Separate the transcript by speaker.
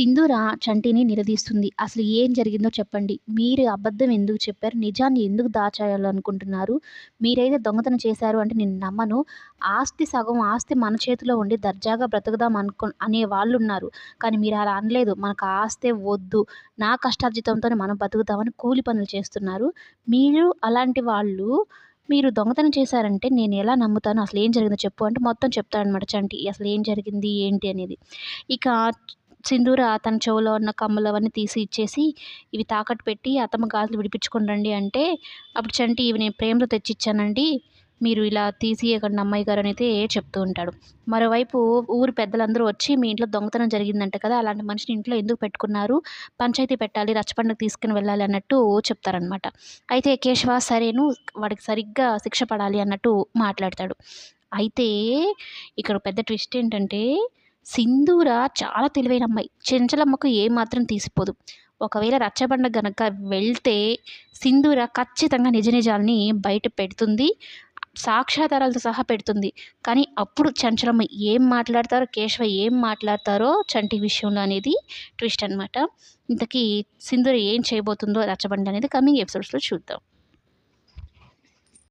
Speaker 1: సింధూర చంటిని నిలదీస్తుంది అసలు ఏం జరిగిందో చెప్పండి. మీరు అబద్ధం ఎందుకు చెప్పారు? నిజాన్ని ఎందుకు దాచాలనుకుంటున్నారు? మీరైతే దొంగతనం చేశారు అంటే నేను నమ్మను. ఆస్తి సగం ఆస్తి మన చేతిలో ఉండి దర్జాగా బ్రతుకుదాం అనుకో అనే వాళ్ళు ఉన్నారు కానీ మీరు అలా అనలేదు. మనకు ఆస్తే వద్దు. నా కష్టార్జితంతో మనం బతుకుదామని కూలి పనులు చేస్తున్నారు. మీరు అలాంటి వాళ్ళు మీరు దొంగతనం చేశారంటే నేను ఎలా నమ్ముతాను? అసలు ఏం జరిగిందో చెప్పు అంటే మొత్తం చెప్తాడనమాట చంటి. అసలు ఏం జరిగింది? ఏంటి అనేది. ఇక సింధూర తన చెవులో ఉన్న కమ్మలు అవన్నీ తీసి ఇచ్చేసి ఇవి తాకట్టు పెట్టి అత్తమ్మ గాజులు విడిపించుకొని రండి అంటే అప్పుడు చంటి ఇవి నేను ప్రేమలో తెచ్చిచ్చానండి మీరు ఇలా తీసియకండి అమ్మాయి గారు అయితే చెప్తూ ఉంటాడు. మరోవైపు ఊరు పెద్దలందరూ వచ్చి మీ ఇంట్లో దొంగతనం జరిగిందంట కదా అలాంటి మనిషిని ఇంట్లో ఎందుకు పెట్టుకున్నారు పంచాయతీ పెట్టాలి రచ్చబండకు తీసుకుని వెళ్ళాలి అన్నట్టు చెప్తారనమాట అయితే కేశవ సరేను వాడికి సరిగ్గా శిక్ష పడాలి అన్నట్టు మాట్లాడతాడు. అయితే ఇక్కడ పెద్ద ట్విస్ట్ ఏంటంటే సింధూర చాలా తెలివైన అమ్మాయి. చెంచలమ్మకు ఏమాత్రం తీసిపోదు. ఒకవేళ రచ్చబండ గనక వెళ్తే సింధూర ఖచ్చితంగా నిజ నిజాల్ని బయట పెడుతుంది. సాక్ష్యాధారాలతో సహా పెడుతుంది. కానీ అప్పుడు చంచలమ్మ ఏం మాట్లాడతారో కేశవ ఏం మాట్లాడతారో చంటి విషయంలో అనేది ట్విస్ట్ అనమాట ఇంతకీ సింధూర ఏం చేయబోతుందో రచ్చబండ అనేది కమింగ్ ఎపిసోడ్స్లో చూద్దాం.